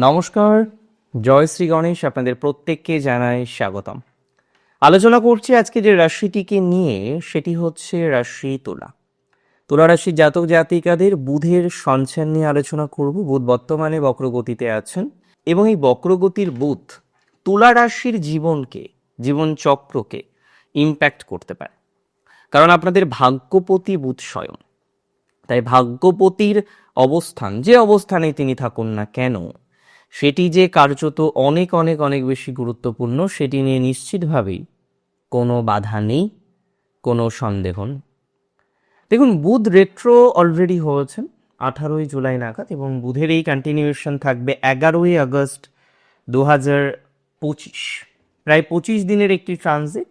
নমস্কার, জয় শ্রী গণেশ, আপনাদের প্রত্যেককে জানাই স্বাগতম। আলোচনা করছি আজকে যে রাশিটিকে নিয়ে, সেটি হচ্ছে রাশি তুলা। তুলা রাশির জাতক জাতিকাদের বুধের সঞ্চার নিয়ে আলোচনা করব। বুধ বর্তমানে বক্রগতিতে আছেন এবং এই বক্রগতির বুধ তুলা রাশির জীবনকে জীবন চক্রকে ইম্প্যাক্ট করতে পারে। কারণ আপনাদের ভাগ্যপতি বুধ স্বয়ং। তাই ভাগ্যপতির অবস্থান, যে অবস্থানে তিনি থাকুন না কেন সেটি যে কার্যত অনেক অনেক অনেক বেশি গুরুত্বপূর্ণ, সেটি নিয়ে নিশ্চিতভাবেই কোনো বাধা নেই, কোনো সন্দেহ নেই। দেখুন, বুধ রেট্রো অলরেডি হয়েছেন, আঠারোই জুলাই নাগাদ, এবং বুধের এই কন্টিনিউশন থাকবে এগারোই আগস্ট দু হাজার পঁচিশ, প্রায় পঁচিশ দিনের একটি ট্রানজিট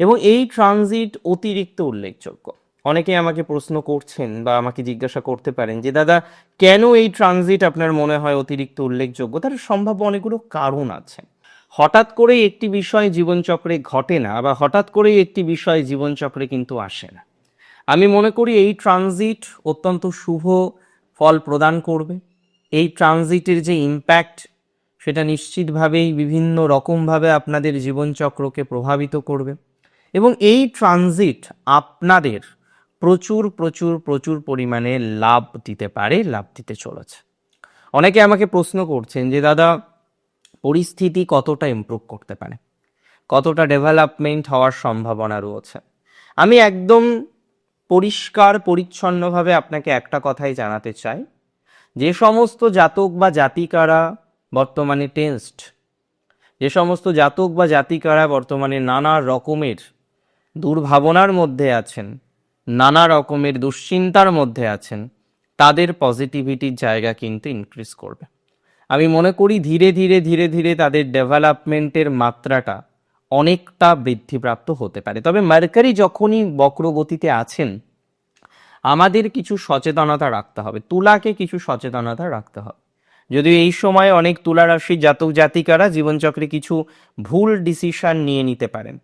এবং এই ট্রানজিট অতিরিক্ত উল্লেখযোগ্য। অনেকে আমাকে প্রশ্ন করছেন বা আমাকে জিজ্ঞাসা করতে পারেন যে, দাদা, কেন এই ট্রানজিট আপনার মনে হয় অতিরিক্ত উল্লেখযোগ্য? তার সম্ভাব্য অনেকগুলো কারণ আছে। হঠাৎ করে একটি বিষয় জীবনচক্রে ঘটে না বা হঠাৎ করে একটি বিষয় জীবনচক্রে কিন্তু আসে না। আমি মনে করি এই ট্রানজিট অত্যন্ত শুভ ফল প্রদান করবে। এই ট্রানজিটের যে ইম্প্যাক্ট সেটা নিশ্চিতভাবেই বিভিন্ন রকমভাবে আপনাদের জীবনচক্রকে প্রভাবিত করবে। এবং এই ট্রানজিট আপনাদের প্রচুর প্রচুর প্রচুর পরিমাণে লাভ দিতে পারে, লাভ দিতে চলেছে। অনেকে আমাকে প্রশ্ন করছেন যে, দাদা, পরিস্থিতি কতটা ইমপ্রুভ করতে পারে? কতটা ডেভেলপমেন্ট হওয়ার সম্ভাবনা রয়েছে? আমি একদম পরিষ্কার, পরিচ্ছন্নভাবে আপনাকে একটা কথাই জানাতে চাই। যে সমস্ত জাতক বা জাতিকারা বর্তমানে টেন্সড যে সমস্ত জাতক বা জাতিকারা বর্তমানে নানা রকমের দুর্ভাবনার মধ্যে আছেন নানা রকমের দুশ্চিন্তার মধ্যে আছেন, তাদের পজিটিভিটির জায়গা কিন্তু ইনক্রিজ করবে। আমি মনে করি ধীরে ধীরে ধীরে ধীরে তাদের ডেভেলপমেন্টের মাত্রাটা অনেকটা বৃদ্ধিপ্রাপ্ত হতে পারে। তবে মার্কারি যখনই বক্রগতিতে আছেন, আমাদের কিছু সচেতনতা রাখতে হবে, তুলাকে কিছু সচেতনতা রাখতে হবে। যদিও এই সময় অনেক তুলা রাশির জাতক জাতিকারা জীবনচক্রে কিছু ভুল ডিসিশন নিয়ে নিতে পারেন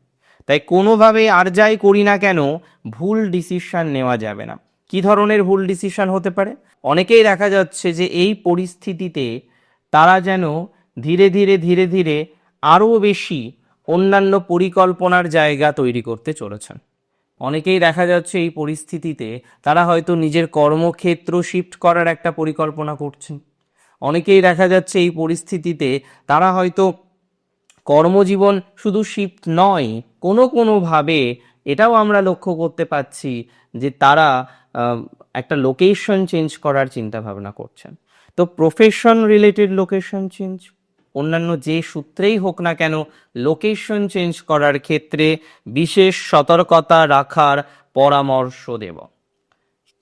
তাই কোনোভাবে আর যাই করি না কেন, ভুল ডিসিশন নেওয়া যাবে না। কি ধরনের ভুল ডিসিশন হতে পারে? অনেকেই দেখা যাচ্ছে যে এই পরিস্থিতিতে তারা যেন ধীরে ধীরে ধীরে ধীরে আরও বেশি অন্যান্য পরিকল্পনার জায়গা তৈরি করতে চলেছেন। অনেকেই দেখা যাচ্ছে এই পরিস্থিতিতে তারা হয়তো নিজের কর্মক্ষেত্র শিফট করার একটা পরিকল্পনা করছেন। অনেকেই দেখা যাচ্ছে এই পরিস্থিতিতে তারা হয়তো কর্মজীবন শুধু শিফট নয়, কোনো কোনোভাবে এটাও আমরা লক্ষ্য করতে পাচ্ছি যে তারা একটা লোকেশন চেঞ্জ করার চিন্তা ভাবনা করছেন। তো প্রফেশন রিলেটেড লোকেশন চেঞ্জ অন্যান্য যে সূত্রেই হোক না কেন লোকেশন চেঞ্জ করার ক্ষেত্রে বিশেষ সতর্কতা রাখার পরামর্শ দেব।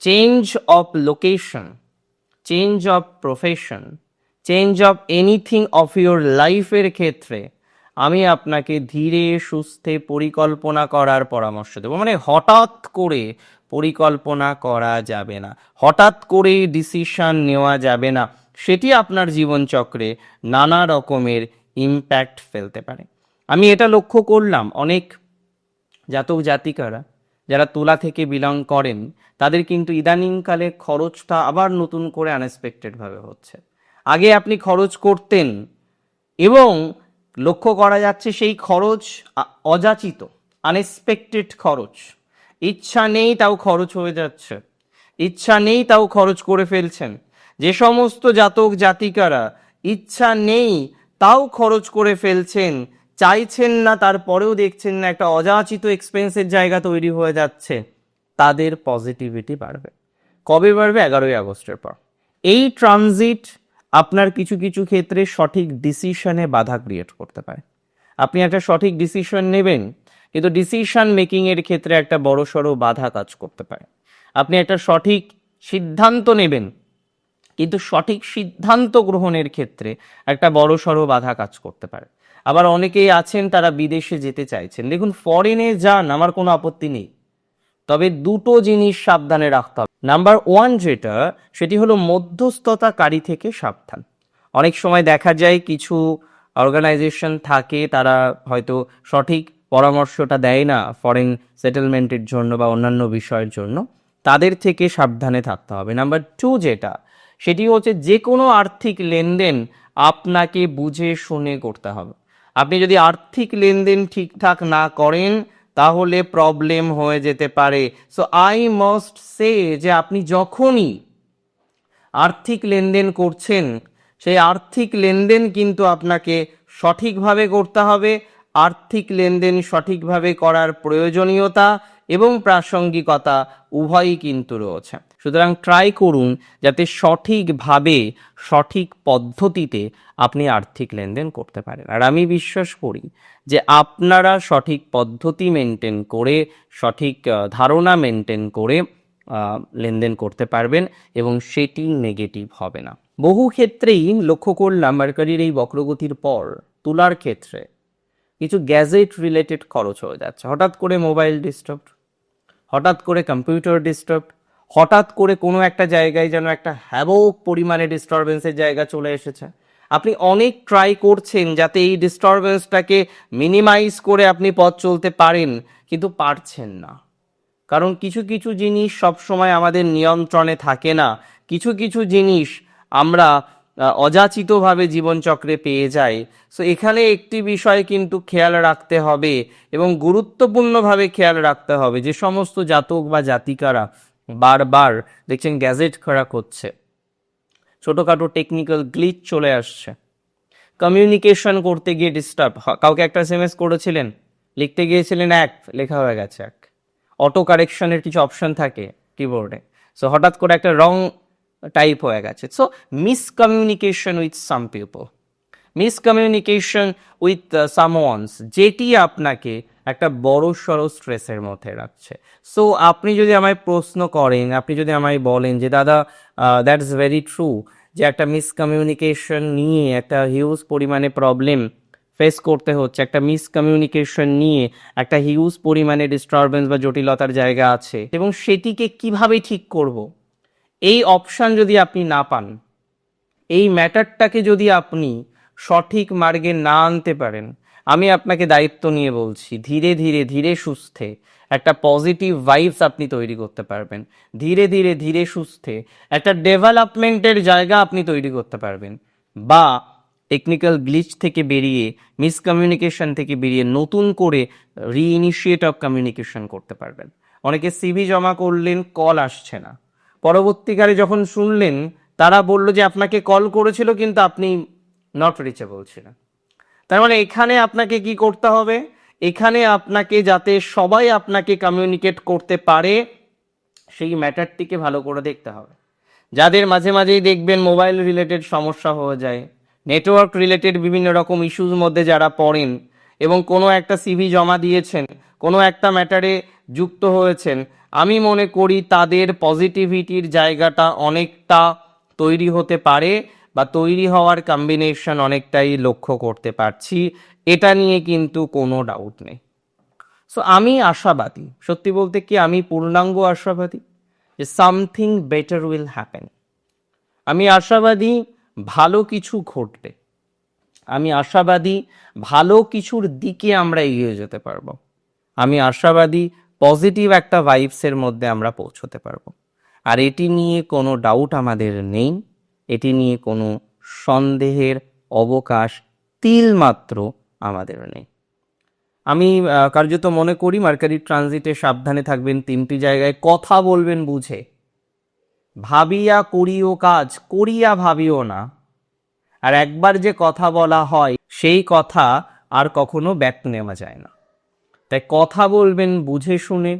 Change of location change of profession change of anything of your লাইফের ক্ষেত্রে আমি আপনাকে ধীরে, সুস্থে পরিকল্পনা করার পরামর্শ দেবো। মানে হঠাৎ করে পরিকল্পনা করা যাবে না। হঠাৎ করে ডিসিশন নেওয়া যাবে না। সেটি আপনার জীবনচক্রে নানা রকমের ইম্প্যাক্ট ফেলতে পারে। আমি এটা লক্ষ্য করলাম। অনেক জাতক জাতিকারা যারা তুলা থেকে বিলং করেন, তাদের কিন্তু ইদানিংকালে খরচটা আবার নতুন করে আনএক্সপেক্টেড ভাবে হচ্ছে। আগে আপনি খরচ করতেন এবং লক্ষ্য করা যাচ্ছে সেই খরচ অযাচিত আনএক্সপেক্টেড খরচ। ইচ্ছা নেই তাও খরচ হয়ে যাচ্ছে। ইচ্ছা নেই তাও খরচ করে ফেলছেন। যে সমস্ত জাতক জাতিকারা ইচ্ছা নেই তাও খরচ করে ফেলছেন, চাইছেন না তারপরেও দেখছেন না একটা অযাচিত এক্সপেন্সের জায়গা তৈরি হয়ে যাচ্ছে। তাদের পজিটিভিটি বাড়বে। কবে বাড়বে? এগারোই আগস্টের পর। এই ট্রানজিট আপনার কিছু কিছু ক্ষেত্রে সঠিক ডিসিশনে বাধা ক্রিয়েট করতে পারে। আপনি একটা সঠিক ডিসিশন নেবেন, কিন্তু ডিসিশন মেকিং এর ক্ষেত্রে একটা বড় সড়ো বাধা কাজ করতে পারে। আপনি একটা সঠিক সিদ্ধান্ত নেবেন, কিন্তু সঠিক সিদ্ধান্ত গ্রহণের ক্ষেত্রে একটা বড় সড়ো বাধা কাজ করতে পারে। আবার অনেকেই আছেন, তারা বিদেশে যেতে চাইছেন। দেখুন ফরেনে যান, আমার কোনো আপত্তি নেই। তবে দুটো জিনিস সাবধানে রাখতে হবে। নাম্বার ওয়ান যেটা, সেটি হলো মধ্যস্থতাকারী থেকে সাবধান। অনেক সময় দেখা যায় কিছু অর্গানাইজেশন থাকে, তারা হয়তো সঠিক পরামর্শটা দেয় না ফরেন সেটেলমেন্টের জন্য বা অন্যান্য বিষয়ের জন্য। তাদের থেকে সাবধানে থাকতে হবে। নাম্বার টু যেটা, সেটি হচ্ছে যে কোনো আর্থিক লেনদেন আপনাকে বুঝে শুনে করতে হবে। আপনি যদি আর্থিক লেনদেন ঠিকঠাক না করেন তাহলে প্রবলেম হয়ে যেতে পারে। সো আই মাস্ট সে যে আপনি যখনই আর্থিক লেনদেন করছেন, সেই আর্থিক লেনদেন কিন্তু আপনাকে সঠিকভাবে করতে হবে। আর্থিক লেনদেন সঠিকভাবে করার প্রয়োজনীয়তা এবং প্রাসঙ্গিকতা উভয়ই কিন্তু রয়েছে। সুতরাং ট্রাই করুন যাতে সঠিকভাবে, সঠিক পদ্ধতিতে আপনি আর্থিক লেনদেন করতে পারেন। আর আমি বিশ্বাস করি যে আপনারা সঠিক পদ্ধতি মেনটেন করে, সঠিক ধারণা মেনটেন করে লেনদেন করতে পারবেন এবং সেটি নেগেটিভ হবে না। বহু ক্ষেত্রেই লক্ষ্য করলাম মার্কারির এই বক্রগতির পর তুলার ক্ষেত্রে কিছু গ্যাজেট রিলেটেড খরচ হয়ে যাচ্ছে। হঠাৎ করে মোবাইল ডিস্টার্ব হঠাৎ করে কম্পিউটার ডিস্টার্ব হঠাৎ করে কোনো একটা জায়গায় যেন একটা হ্যাবক পরিমাণে ডিস্টারবেন্সের জায়গা চলে এসেছে। আপনি অনেক ট্রাই করছেন যাতে এই ডিস্টারবেন্সটাকে মিনিমাইজ করে আপনি পথ চলতে পারেন, কিন্তু পারছেন না। কারণ কিছু কিছু জিনিস সবসময় আমাদের নিয়ন্ত্রণে থাকে না। কিছু কিছু জিনিস আমরা অযাচিতভাবে জীবনচক্রে পেয়ে যাই। সো এখানে একটি বিষয় কিন্তু খেয়াল রাখতে হবে এবং গুরুত্বপূর্ণভাবে খেয়াল রাখতে হবে যে সমস্ত জাতক বা জাতিকারা বারবার দেখছেন গ্যাজেট খারাপ হচ্ছে ছোটোখাটো টেকনিক্যাল গ্লিচ চলে আসছে। কমিউনিকেশন করতে গিয়ে ডিস্টার্ব কাউকে একটা এস করেছিলেন, লিখতে গিয়েছিলেন এক, লেখা হয়ে গেছে এক। অটো কারেকশনের কিছু অপশন থাকে কিবোর্ডে সো হঠাৎ করে একটা রং টাইপ হয়ে গেছে। So miscommunication with some people miscommunication with someone's যেটি আপনাকে একটা বড় সড়ো স্ট্রেসের মধ্যে রাখছে। সো আপনি যদি আমায় প্রশ্ন করেন, আপনি যদি আমায় বলেন যে, দাদা দ্যাটস ভেরি ট্রু যে একটা মিসকমিউনিকেশন নিয়ে একটা হিউজ পরিমাণে প্রবলেম ফেস করতে হচ্ছে, একটা মিসকমিউনিকেশন নিয়ে একটা হিউজ পরিমাণে ডিস্টারবেন্স বা জটিলতার জায়গা আছে এবং সেটিকে কীভাবে ঠিক করব? এই অপশান যদি আপনি না পান, এই ম্যাটারটাকে যদি আপনি সঠিক মার্গে না আনতে পারেন। আমি আপনাকে দায়িত্ব নিয়ে বলছি, ধীরে ধীরে ধীরে সুস্থে একটা পজিটিভ ভাইবস আপনি তৈরি করতে পারবেন। ধীরে ধীরে ধীরে সুস্থে একটা ডেভেলপমেন্টের জায়গা আপনি তৈরি করতে পারবেন। বা টেকনিক্যাল গ্লিচ থেকে বেরিয়ে মিসকমিউনিকেশন থেকে বেরিয়ে নতুন করে রিইনিশিয়েট অফ কমিউনিকেশন করতে পারবেন। অনেকে সিভি জমা করলেন কল আসছে না। পরবর্তীকালে যখন শুনলেন, তারা বলল যে, আপনাকে কল করেছিল, কিন্তু আপনি নট রিচেবল ছিলেন তার মানে এখানে আপনাকে কি করতে হবে? এখানে আপনাকে যাতে সবাই আপনাকে কমিউনিকেট করতে পারে, সেই ম্যাটারটিকে ভালো করে দেখতে হবে। যাদের মাঝে মাঝেই দেখবেন মোবাইল রিলেটেড সমস্যা হয়ে যায় নেটওয়ার্ক রিলেটেড বিভিন্ন রকম ইস্যুর মধ্যে যারা পড়েন, এবং কোনো একটা সিভি জমা দিয়েছেন, কোনো একটা ম্যাটারে যুক্ত হয়েছেন, আমি মনে করি তাদের পজিটিভিটির জায়গাটা অনেকটা তৈরি হতে পারে। বা তৈরি হওয়ার কম্বিনেশন অনেকটাই লক্ষ্য করতে পারছি, এটা নিয়ে কিন্তু কোনো ডাউট নেই। সো আমি আশাবাদী, সত্যি বলতে কি আমি পূর্ণাঙ্গ আশাবাদী যে সামথিং বেটার উইল হ্যাপেন আমি আশাবাদী ভালো কিছু ঘটবে। আমি আশাবাদী ভালো কিছুর দিকে আমরা এগিয়ে যেতে পারব। আমি আশাবাদী পজিটিভ একটা ভাইবসের মধ্যে আমরা পৌঁছতে পারব। আর এটি নিয়ে কোনো ডাউট আমাদের নেই। এটি নিয়ে কোনো সন্দেহের অবকাশ তিলমাত্র আমাদের নেই। আমি কার্যত মনে করি মার্কারি ট্রানজিটে সাবধানে থাকবেন, তিনটি জায়গায় কথা বলবেন বুঝে। ভাবিয়া করিও কাজ, করিয়া ভাবিও না। আর একবার যে কথা বলা হয়, সেই কথা আর কখনো ব্যাক নেওয়া যায় না। তাই কথা বলবেন, বুঝে শুনে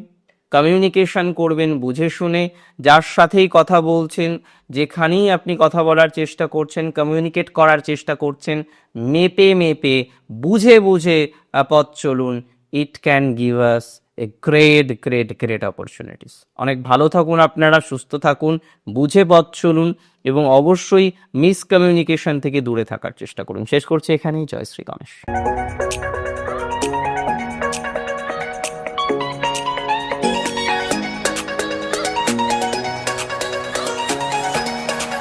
কমিউনিকেশন করবেন, বুঝে শুনে যার সাথেই কথা বলছেন, যেখানেই আপনি কথা বলার চেষ্টা করছেন, কমিউনিকেট করার চেষ্টা করছেন, মেপে মেপে, বুঝে বুঝে পথ চলুন। It can give us a great great great opportunities অনেক ভালো থাকুন আপনারা, সুস্থ থাকুন, বুঝে পথ চলুন এবং অবশ্যই মিসকমিউনিকেশন থেকে দূরে থাকার চেষ্টা করুন। শেষ করছি এখানেই। জয় শ্রী গণেশ।